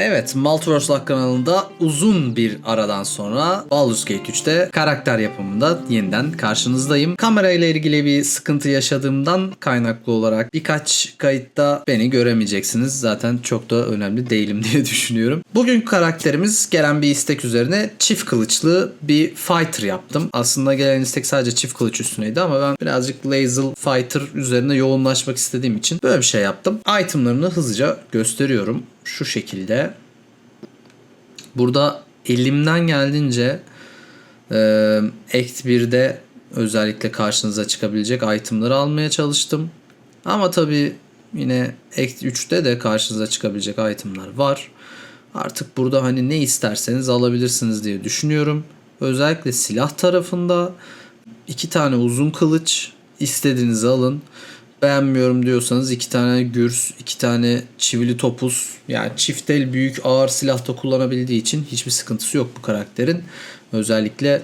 Evet, Multiverse kanalında uzun bir aradan sonra Baldur's Gate 3'te karakter yapımında yeniden karşınızdayım. Kamera ile ilgili bir sıkıntı yaşadığımdan kaynaklı olarak birkaç kayıtta beni göremeyeceksiniz. Zaten çok da önemli değilim diye düşünüyorum. Bugün karakterimiz gelen bir istek üzerine çift kılıçlı bir fighter yaptım. Aslında gelen istek sadece çift kılıç üstüneydi ama ben birazcık laser fighter üzerine yoğunlaşmak istediğim için böyle bir şey yaptım. Itemlarını hızlıca gösteriyorum. Şu şekilde. Burada elimden geldiğince e, Act 1'de özellikle karşınıza çıkabilecek itemları almaya çalıştım. Ama tabii yine Act 3'te de karşınıza çıkabilecek itemlar var. Artık burada hani ne isterseniz alabilirsiniz diye düşünüyorum. Özellikle silah tarafında iki tane uzun kılıç istediğinizi alın. Beğenmiyorum diyorsanız iki tane gürs, iki tane çivili topuz yani çift el büyük ağır silahta kullanabildiği için hiçbir sıkıntısı yok bu karakterin. Özellikle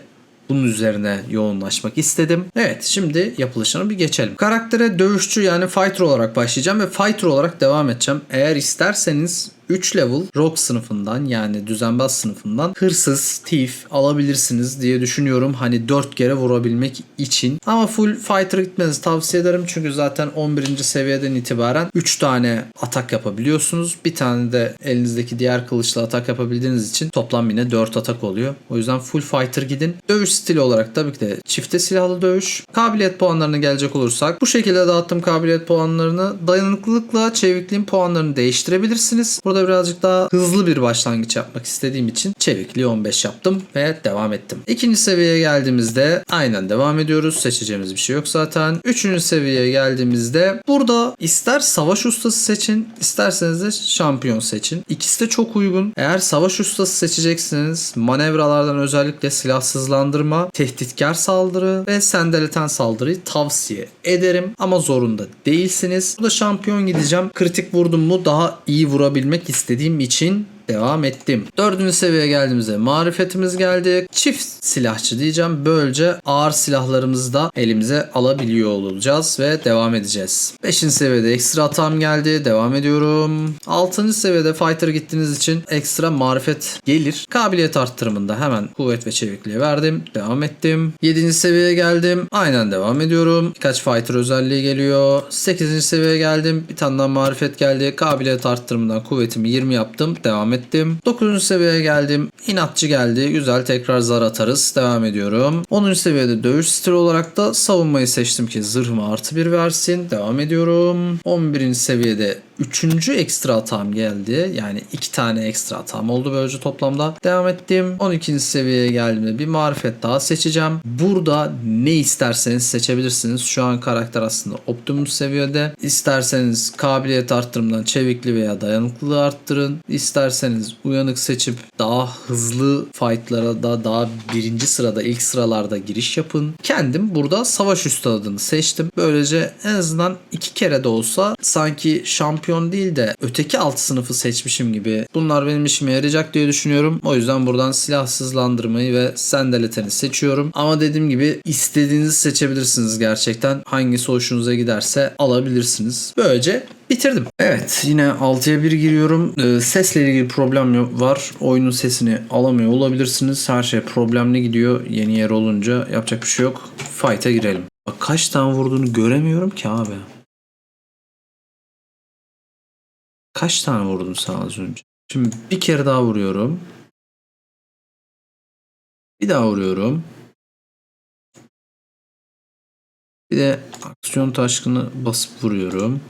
bunun üzerine yoğunlaşmak istedim. Evet şimdi yapılışına bir geçelim. Karaktere dövüşçü yani fighter olarak başlayacağım ve fighter olarak devam edeceğim. Eğer isterseniz 3 level rock sınıfından yani düzenbaz sınıfından hırsız, thief alabilirsiniz diye düşünüyorum. Hani 4 kere vurabilmek için. Ama full fighter gitmenizi tavsiye ederim. Çünkü zaten 11. seviyeden itibaren 3 tane atak yapabiliyorsunuz. Bir tane de elinizdeki diğer kılıçla atak yapabildiğiniz için toplam yine 4 atak oluyor. O yüzden full fighter gidin. Dövüş stili olarak tabii ki de çifte silahlı dövüş. Kabiliyet puanlarına gelecek olursak bu şekilde dağıttım kabiliyet puanlarını. Dayanıklılıkla çevikliğin puanlarını değiştirebilirsiniz. Burada birazcık daha hızlı bir başlangıç yapmak istediğim için çevikliği 15 yaptım ve devam ettim. İkinci seviyeye geldiğimizde aynen devam ediyoruz. Seçeceğimiz bir şey yok zaten. Üçüncü seviyeye geldiğimizde burada ister savaş ustası seçin isterseniz de şampiyon seçin. İkisi de çok uygun. Eğer savaş ustası seçeceksiniz manevralardan özellikle silahsızlandırma, tehditkar saldırı ve sendeleten saldırıyı tavsiye ederim ama zorunda değilsiniz. Burada şampiyon gideceğim. Kritik vurdum mu daha iyi vurabilmek istediğim için devam ettim. Dördüncü seviyeye geldiğimizde marifetimiz geldi. Çift silahçı diyeceğim. Böylece ağır silahlarımızı da elimize alabiliyor olacağız ve devam edeceğiz. Beşinci seviyede ekstra atam geldi. Devam ediyorum. Altıncı seviyede fighter gittiğiniz için ekstra marifet gelir. Kabiliyet arttırımında hemen kuvvet ve çevikliği verdim. Devam ettim. Yedinci seviyeye geldim. Aynen devam ediyorum. Birkaç fighter özelliği geliyor. Sekizinci seviyeye geldim. Bir tane daha marifet geldi. Kabiliyet arttırımından kuvvetimi 20 yaptım. Devam ettim. 9. seviyeye geldim. İnatçı geldi. Güzel tekrar zar atarız. Devam ediyorum. 10. seviyede dövüş stili olarak da savunmayı seçtim ki zırhımı artı bir versin. Devam ediyorum. 11. seviyede 3. ekstra hatam geldi. Yani 2 tane ekstra hatam oldu böylece toplamda. Devam ettim. 12. seviyeye geldiğimde bir marifet daha seçeceğim. Burada ne isterseniz seçebilirsiniz. Şu an karakter aslında optimum seviyede. İsterseniz kabiliyet arttırımından çevikli veya dayanıklılığı arttırın. İsterseniz uyanık seçip daha hızlı fightlara da daha birinci sırada ilk sıralarda giriş yapın. Kendim burada savaş üstadını seçtim. Böylece en azından iki kere de olsa sanki şampiyon değil de öteki alt sınıfı seçmişim gibi. Bunlar benim işime yarayacak diye düşünüyorum. O yüzden buradan silahsızlandırmayı ve sendeleteni seçiyorum. Ama dediğim gibi istediğinizi seçebilirsiniz gerçekten. Hangisi hoşunuza giderse alabilirsiniz. Böylece bitirdim. Evet yine 6'ya 1 giriyorum. Ee, sesle ilgili problem var. Oyunun sesini alamıyor olabilirsiniz. Her şey problemli gidiyor. Yeni yer olunca yapacak bir şey yok. Fight'a girelim. Bak kaç tane vurduğunu göremiyorum ki abi. Kaç tane vurdun sen az önce? Şimdi bir kere daha vuruyorum. Bir daha vuruyorum. Bir de aksiyon taşkını basıp vuruyorum.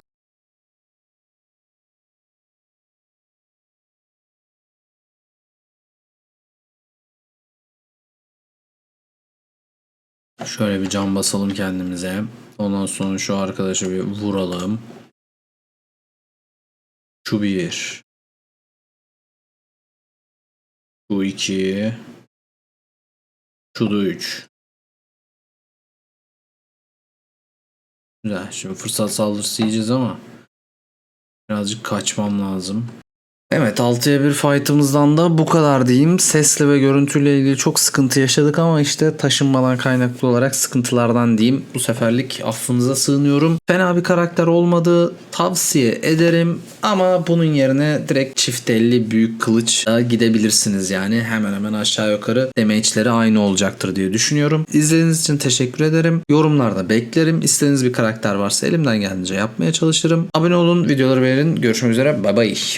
Şöyle bir can basalım kendimize. Ondan sonra şu arkadaşı bir vuralım. Şu bir. Şu iki. Şu da üç. Güzel. Şimdi fırsat saldırısı yiyeceğiz ama birazcık kaçmam lazım. Evet 6'ya 1 fight'ımızdan da bu kadar diyeyim. Sesle ve görüntüyle ilgili çok sıkıntı yaşadık ama işte taşınmadan kaynaklı olarak sıkıntılardan diyeyim. Bu seferlik affınıza sığınıyorum. Fena bir karakter olmadı. Tavsiye ederim ama bunun yerine direkt çift elli büyük kılıçla gidebilirsiniz yani. Hemen hemen aşağı yukarı damage'leri aynı olacaktır diye düşünüyorum. İzlediğiniz için teşekkür ederim. Yorumlarda beklerim. İstediğiniz bir karakter varsa elimden geldiğince yapmaya çalışırım. Abone olun, videoları beğenin. Görüşmek üzere. Bay bay.